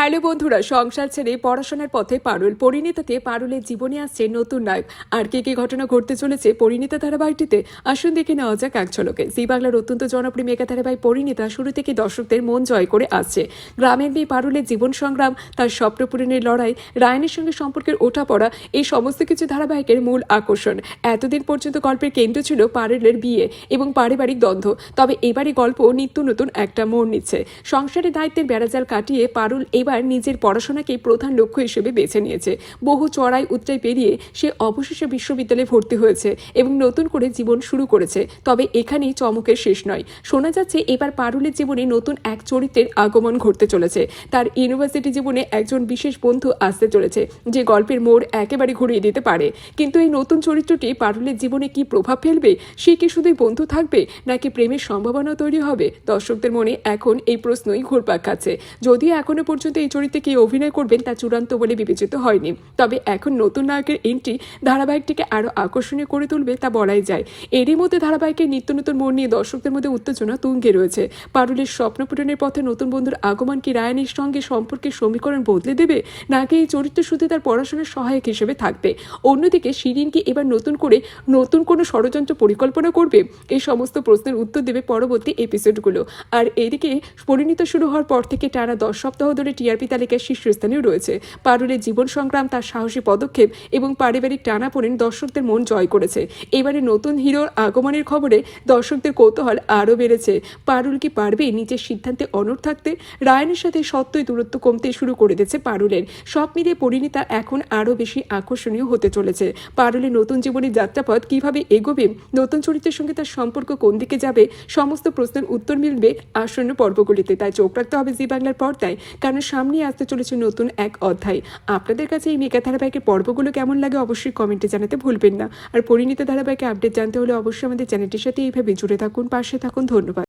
Hello বন্ধুরা, সংসার ছেড়ে পড়াশোনার পথে পারুল। পরিণীতাতে পারুলের জীবনে আসছে নতুন নায়ক আর কি কি ঘটনা ঘটতে চলেছে পরিণীতা ধারাবাহিকটিতে, আসুন দেখে নেওয়া যাক এক ঝলকে। জি বাংলার অত্যন্ত জনপ্রিয় মেগা ধারাবাহিক পরিণীতা শুরু থেকে দর্শকদের মন জয় করে আসছে। গ্রামের মেয়ে পারুলের জীবন সংগ্রাম, তার স্বপ্ন পূরণের লড়াই, রায়নের সঙ্গে সম্পর্কের ওঠা পড়া, এই সমস্ত কিছু ধারাবাহিকের মূল আকর্ষণ। এতদিন পর্যন্ত গল্পের কেন্দ্র ছিল পারুলের বিয়ে এবং পারিবারিক দ্বন্দ্ব। তবে এবারই গল্প নিত্য নতুন একটা মোড় নিচ্ছে। সংসারের দায়িত্বের বেড়াজাল কাটিয়ে পারুল এবার নিজের পড়াশোনাকে প্রধান লক্ষ্য হিসেবে বেছে নিয়েছে। বহু চড়াই উত্তরাই পেরিয়ে সে অবশেষে বিশ্ববিদ্যালয়ে ভর্তি হয়েছে এবং নতুন করে জীবন শুরু করেছে। তবে এখানেই চমকের শেষ নয়। শোনা যাচ্ছে, এবার পারুলের জীবনে নতুন এক চরিত্রের আগমন ঘটতে চলেছে। তার ইউনিভার্সিটি জীবনে একজন বিশেষ বন্ধু আসতে চলেছে, যে গল্পের মোড় একেবারে ঘুরিয়ে দিতে পারে। কিন্তু এই নতুন চরিত্রটি পারুলের জীবনে কি প্রভাব ফেলবে? সে কি শুধুই বন্ধু থাকবে, নাকি প্রেমের সম্ভাবনা তৈরি হবে? দর্শকদের মনে এখন এই প্রশ্নই ঘুরপাক খাচ্ছে। যদিও এখনও পর্যন্ত এই চরিত্রে কে অভিনয় করবেন তা চূড়ান্ত বলে বিবেচিত হয়নি। তবে এখন নতুন নায়কের এন্ট্রি ধারাবাহিকটিকে আরও আকর্ষণীয় করে তুলবে তা বলাই যায়। এরই মধ্যে ধারাবাহিকের নিত্য নতুন মোড় নিয়ে দর্শকদের মধ্যে উত্তেজনা তুঙ্গে রয়েছে। পারুলের স্বপ্ন পূরণের পথে নতুন বন্ধুর আগমন কি রায়ানের সঙ্গে সম্পর্কের সমীকরণ বদলে দেবে? নাকি এই চরিত্র শুধু তার পড়াশোনার সহায়ক হিসেবে থাকবে? অন্যদিকে শিরিন কি এবার নতুন করে নতুন কোনো ষড়যন্ত্র পরিকল্পনা করবে? এই সমস্ত প্রশ্নের উত্তর দেবে পরবর্তী এপিসোডগুলো আর এদিকে পরিণত শুরু হওয়ার পর থেকে টানা দশ সপ্তাহ ধরে টিআরপি তালিকার শীর্ষস্থানেও রয়েছে। পারুলের জীবন সংগ্রাম, তার সাহসী পদক্ষেপ এবং পারিবারিক টানাপোড়েন দর্শকদের মন জয় করেছে। এবারে নতুন হিরোর আগমনের খবরে দর্শকদের কৌতূহল আরও বেড়েছে। পারুল কি পারবে নিজের সিদ্ধান্তে অনড় থাকতে? রায়নের সাথে সত্যই দূরত্ব কমতে শুরু করে দিয়েছে পারুলের। সব মিলিয়ে পরিণীতা এখন আরও বেশি আকর্ষণীয় হতে চলেছে। পারুলের নতুন জীবনের যাত্রাপথ কীভাবে এগোবে? নতুন চরিত্রের সঙ্গে তার সম্পর্ক কোন দিকে যাবে? সমস্ত প্রশ্নের উত্তর মিলবে আসন্ন পর্বগুলিতে। তাই চোখ রাখতে হবে জি বাংলার পর্দায়। কারণ সামনে আসতে চলেছে নতুন এক অধ্যায়। আপনাদের কাছে এই মেগা ধারাবাহিকের পর্বগুলো কেমন লাগে অবশ্যই কমেন্টে জানাতে ভুলবেন না। আর পরিণীত ধারাবাহিকে আপডেট জানতে হলে অবশ্যই আমাদের চ্যানেলটির সাথে এইভাবে জুড়ে থাকুন, পাশে থাকুন। ধন্যবাদ।